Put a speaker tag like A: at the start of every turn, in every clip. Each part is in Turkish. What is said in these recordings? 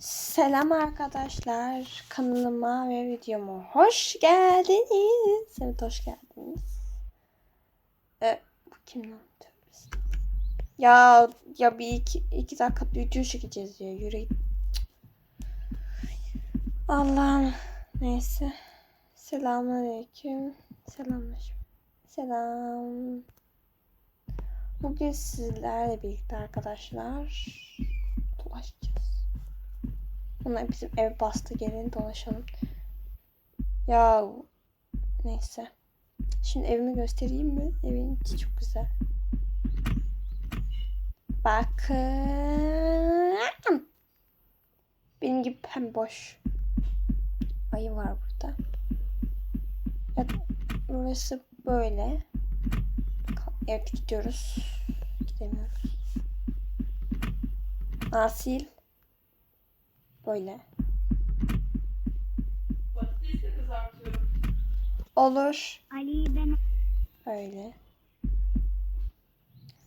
A: Selam arkadaşlar. Kanalıma ve videoma hoş geldiniz. Evet hoş geldiniz. E, bu kim lan? Ya ya bir iki, iki dakika video çekeceğiz ya. Yürü. Allah'ım. Neyse. Selamünaleyküm. Selamünaleyküm. Selam. Bugün sizlerle birlikte arkadaşlar dolaşacağız. Onlar bizim ev bastı gelin dolaşalım. Ya neyse. Şimdi evimi göstereyim mi? Evin içi çok güzel. Bakın. Benim gibi hem boş. Ayı var burada. Evet, burası böyle. Evet gidiyoruz. Gidemiyoruz. Asil. Böyle.
B: Patatesi kızartıyorum.
A: Olur.
C: Ali ben
A: Öyle.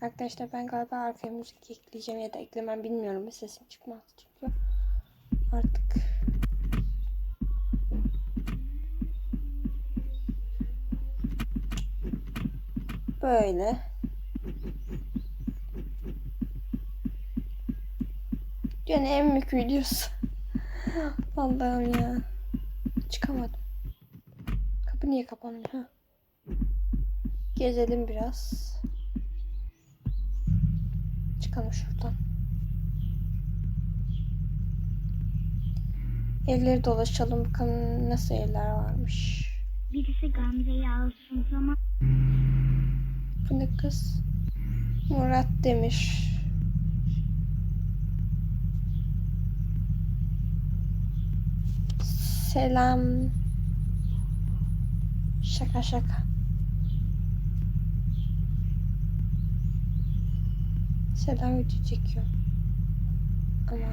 A: Arkadaşlar ben galiba arkaya müzik ekleyeceğim ya da eklemem bilmiyorum. Sesim çıkmaz çünkü. Artık. Böyle. Yani en büyük videosu. Allah'ım ya. Çıkamadım. Kapı niye kapanıyor? Ha? Gezelim biraz. Çıkalım şuradan. Evleri dolaşalım bakalım nasıl evler varmış.
C: birisi Gamze'yi alsın zaman
A: Bu ne kız? Murat Demir. Selam. Şaka şaka. Selam video çekiyor. Ama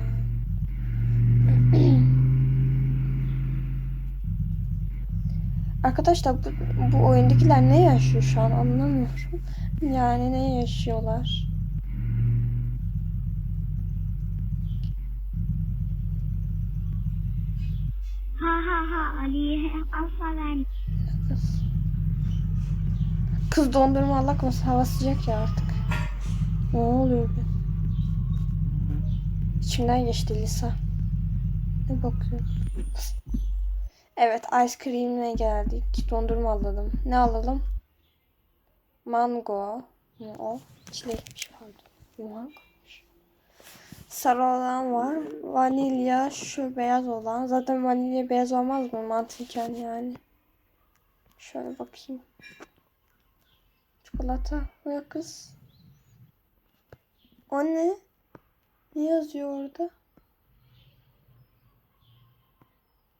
A: Arkadaşlar bu, bu oyundakiler ne yaşıyor şu an anlamıyorum. Yani ne yaşıyorlar?
C: Ha ha Ali'ye asla vermiş.
A: Kız. Dondurma Allah korusun hava sıcak ya artık. Ne oluyor be? İçimden geçti Lisa. Ne bakıyorsun? Evet ice cream'e geldik. Dondurma alalım. Ne alalım? Mango. Ne o? Çilekmiş pardon. Mangomuş. Sarı olan var. Vanilya şu beyaz olan. Zaten vanilya beyaz olmaz mı mantıken yani. Şöyle bakayım. Çikolata. Bu ne kız? O ne? Ne yazıyor orada?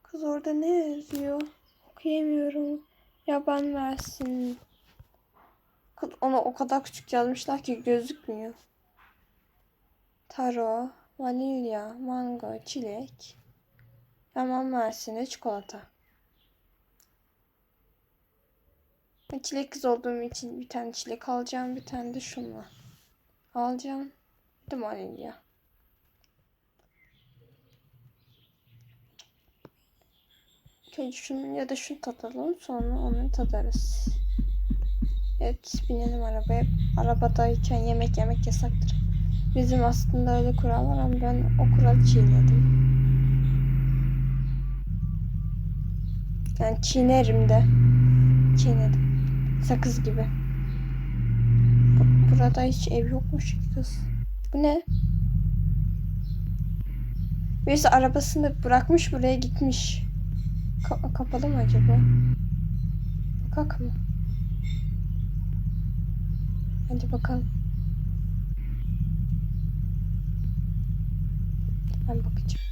A: Kız orada ne yazıyor? Okuyamıyorum. Yaban versin. Onu o kadar küçük yazmışlar ki gözükmüyor. Taro, vanilya, mango, çilek. Yaban mersini, çikolata. Ben çilek kız olduğum için bir tane çilek alacağım. Bir tane de şunla. Alacağım. Bir de vanilya. Önce şunu ya da şunu tadalım. Sonra onu tadarız. Evet binelim arabaya. Arabadayken yemek yemek yasaktır. Bizim aslında öyle kural var ama ben o kuralı çiğnedim. Yani çiğnerim de. Çiğnedim. Sakız gibi. Bu- Burada hiç ev yokmuş ki kız. Bu ne? Birisi arabasını bırakmış buraya gitmiş. Ka- kapalı mı acaba? Bakak mı? Hadi bakalım. Ben bakacağım.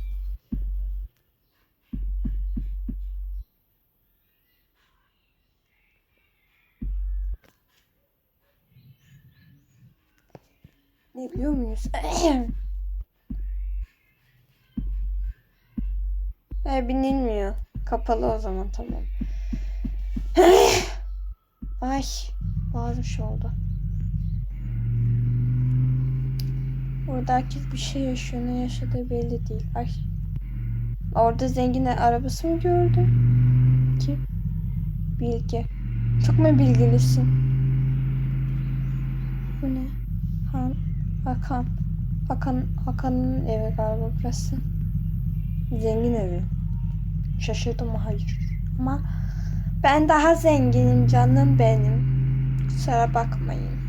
A: Ne biliyor muyuz? e, binilmiyor. Kapalı o zaman tamam. Ay boğazım şey oldu. Burada herkes bir şey yaşıyor. Ne yaşadığı belli değil. Ay Orada zengin arabası mı gördüm? Kim? Bilge. Çok mu bilgilisin? Bu ne? Han, Hakan. Hakan, Hakan'ın evi galiba burası. Zengin evi. Şaşırdım mı? Hayır. Ama ben daha zenginim canım benim. Kusura bakmayın.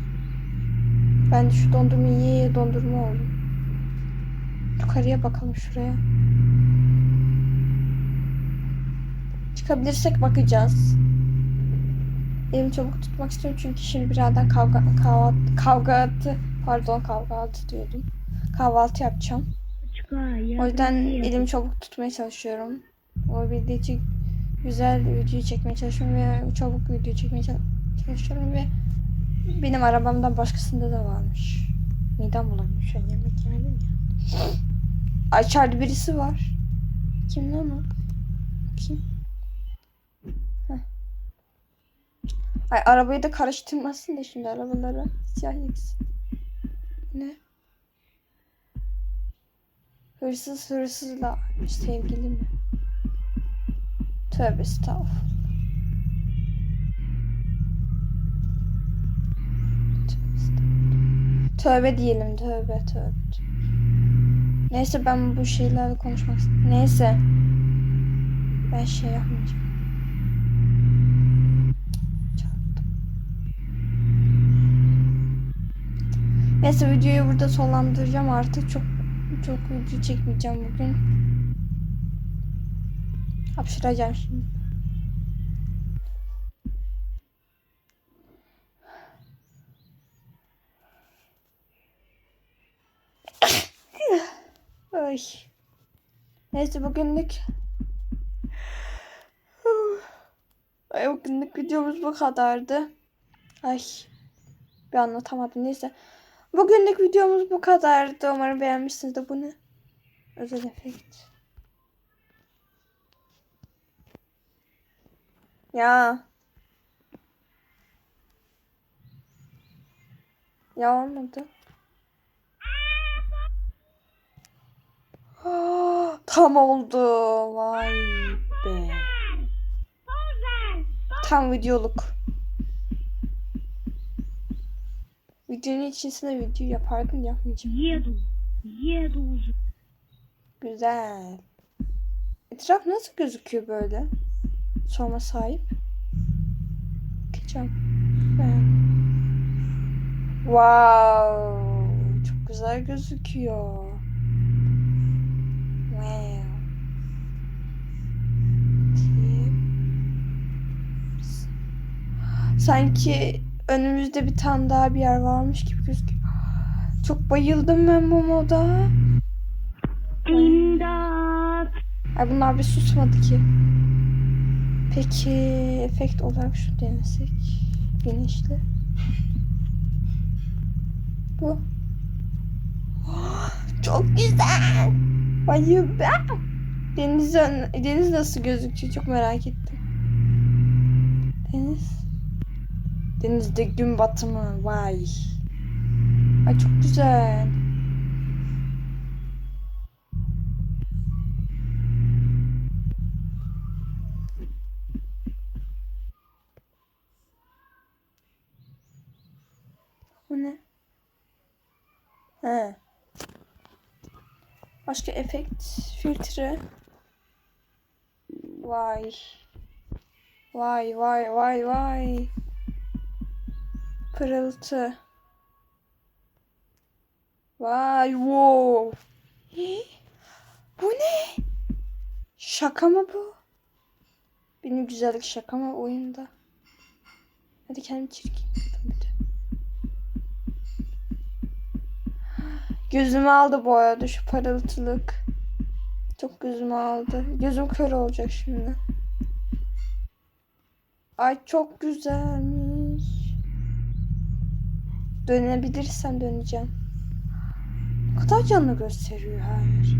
A: Ben de şu dondurma yiye yiye dondurma oldum. Yukarıya bakalım şuraya. Çıkabilirsek bakacağız. Elimi çabuk tutmak istiyorum çünkü şimdi birazdan kavga kahvaltı kavgatı pardon kahvaltı diyordum. Kahvaltı yapacağım. O yüzden elimi çabuk tutmaya çalışıyorum. O video için güzel video çekmeye çalışıyorum ve çabuk video çekmeye çal- çalışıyorum ve benim arabamdan başkasında da varmış. Midem bulanıyor şu an yemek yemedim ya. İçeride birisi var. Kim lan o? Kim? Heh. Ay arabayı da karıştırmasın da şimdi arabaları. Siyah yeksin. Ne? Hırsız hırsızla sevgili mi? Tövbe estağfurullah. Tövbe diyelim tövbe tövbe. Neyse ben bu şeylerle konuşmak istiyorum. Neyse. Ben şey yapmayacağım. Neyse videoyu burada sonlandıracağım artık. Çok çok video çekmeyeceğim bugün. Hapşıracağım şimdi. Ay. Neyse bugünlük Ay bugünlük videomuz bu kadardı. Ay. Bir anlatamadım neyse. Bugünlük videomuz bu kadardı. Umarım beğenmişsinizdir. Bu ne? Özel efekt. Ya. Ya olmadı. Tam oldu. Vay be. Tam videoluk. Videonun içerisine video yapardım yapmayacağım.
C: Yedu. Yedu.
A: Güzel. Etraf nasıl gözüküyor böyle? Sorma sahip. Geçen. Ben. Wow. Çok güzel gözüküyor. Sanki önümüzde bir tane daha bir yer varmış gibi gözüküyor. Çok bayıldım ben bu moda.
C: İmdat.
A: Ay bunlar bir susmadı ki. Peki efekt olarak şu denesek. Güneşli. Bu. Çok güzel. Bayıldım. Deniz, ön- deniz nasıl gözüküyor çok merak ettim. Deniz. Denizde gün batımı. Vay. Ay çok güzel. Bu ne? He. Başka efekt, filtre. Vay. Vay vay vay vay. Pırıltı. Vay wow. Bu ne? Şaka mı bu? Benim güzellik şaka mı oyunda? Hadi kendimi çirkin yapayım bir de. Gözümü aldı bu arada şu parıltılık. Çok gözümü aldı. Gözüm kör olacak şimdi. Ay çok güzelmiş. Dönebilirsem döneceğim. Ne kadar canlı gösteriyor her yer.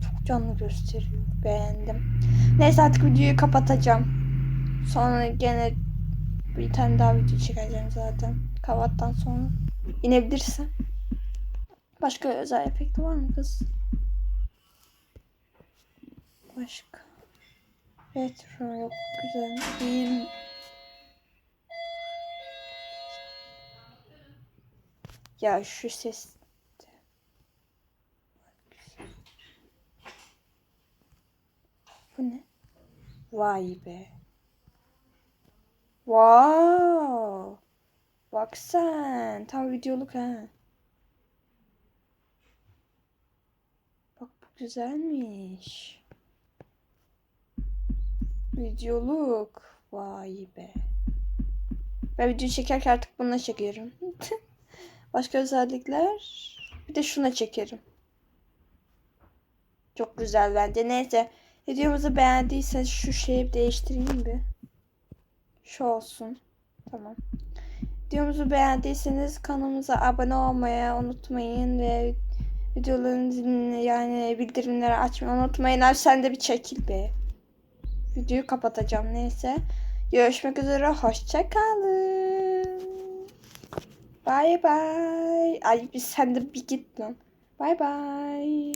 A: Çok canlı gösteriyor. Beğendim. Neyse artık videoyu kapatacağım. Sonra gene bir tane daha video çekeceğim zaten. Kahvaltıdan sonra. İnebilirsem. Başka özel efekti var mı kız? Başka. Retro yok güzel değil. Ya şu ses. Bu ne? Vay be. Wow. Bak sen. Tam videoluk ha. Bak bu güzelmiş. Videoluk. Vay be. Ben video çekerken artık bununla çekiyorum. Başka özellikler. Bir de şuna çekerim. Çok güzel bence. Neyse. Videomuzu beğendiyseniz şu şeyi değiştireyim bir. Şu olsun. Tamam. Videomuzu beğendiyseniz kanalımıza abone olmayı unutmayın ve videoların yani bildirimleri açmayı unutmayın. Abi sen de bir çekil be. Videoyu kapatacağım neyse. Görüşmek üzere. Hoşçakalın. Bye bye. Ay bir sen de bir git lan. Bye bye.